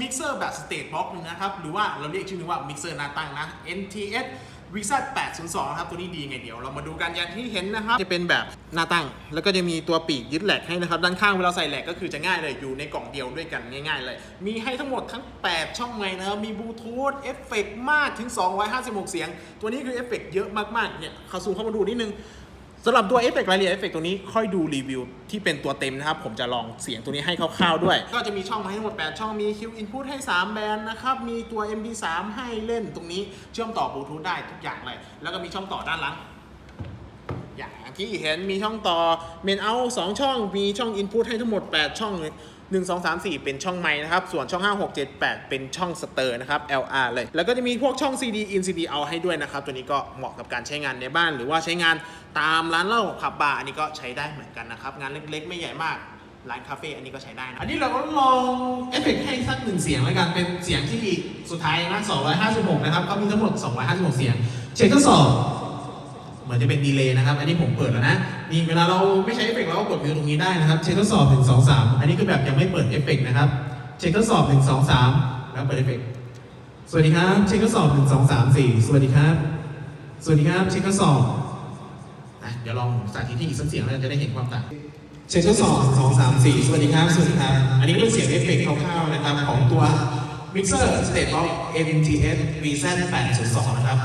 มิกเซอร์แบบสเตทบ็อกนึงนะครับ หรือว่าเราเรียกชื่อนึงว่ามิกเซอร์หน้าตั้งนะ NTS v z 802นะครับ ตัวนี้ดีไงเดี๋ยวเรามาดูกันอย่างที่เห็นนะครับ จะเป็นแบบหน้าตั้ง แล้วก็จะมีตัวปีกยึดแหลกให้นะครับ ด้านข้างเวลาใส่แหลกก็คือจะง่ายเลยอยู่ในกล่องเดียวด้วยกันง่ายๆเลย มีให้ทั้งหมดทั้ง 8 ช่องไมค์นะครับ มีบลูทูธเอฟเฟกมากถึง 256 เสียง ตัวนี้คือเอฟเฟกเยอะมากๆเนี่ยเขาซูมเข้ามาดูนิดนึง สำหรับตัวเอฟเฟกต์รายละเอียดเอฟเฟกต์ตัวนี้ค่อยดูรีวิวที่เป็นตัวเต็มนะครับ ผมจะลองเสียงตัวนี้ให้คร่าวๆด้วย ก็จะมีช่องให้ทั้งหมด 8 ช่องมี Q Input ให้ 3 แบนด์นะครับ มีตัว MP3 ให้เล่นตรงนี้เชื่อมต่อบลูทูธได้ทุกอย่างเลย แล้วก็มีช่องต่อด้านหลัง อย่างที่เห็นมีช่องต่อเมนเอาสองช่องมีช่อง Input ให้ทั้งหมด 8 ช่อง 1 2 3 4 เป็นช่องไม้นะครับ ส่วนช่อง 5 6 7 8 เป็นช่องสเตอร์นะครับ LR เลย แล้วก็จะมีพวกช่อง CD in CD out ให้ด้วยนะครับ ตัวนี้ก็เหมาะกับการใช้งานในบ้าน หรือว่าใช้งานตามร้านเหล้าผับบาร์อันนี้ก็ใช้ได้เหมือนกันนะครับ งานเล็กๆ ไม่ใหญ่มากร้านคาเฟ่อันนี้ก็ใช้ได้นะ อันนี้เราก็ลองเอฟเฟกต์ให้สักหนึ่งเสียงแล้วกัน เป็นเสียงที่สุดท้ายนะ256 นะครับเขามีทั้งหมด 256 เสียง เช็คทดสอบ มือนจะเป็นดีเลย์นะครับ อันนี้ผมเปิดแล้วนะ นี่เวลาเราไม่ใช้เอฟเฟกต์เราก็กดมิวตรงนี้ได้นะครับ เช็คทดสอบ1 2 3อันนี้คือแบบยังไม่เปิดเอฟเฟกต์นะครับ เช็คทดสอบ1 2 3แล้วเปิดเอฟเฟกต์สวัสดีครับ เช็คทดสอบ1 2 3 4สวัสดีครับ สวัสดีครับ เช็คทดสอบอะเดี๋ยวลองสาธิตที่อีกสักเสียงแล้วจะได้เห็นความต่าง เช็คทดสอบสองสามสี่สวัสดีครับ สวัสดีครับ อันนี้เป็นเสียงเอฟเฟกต์คร่าวๆนะครับของตัว Mixer State of MTS VZ 802นะครับ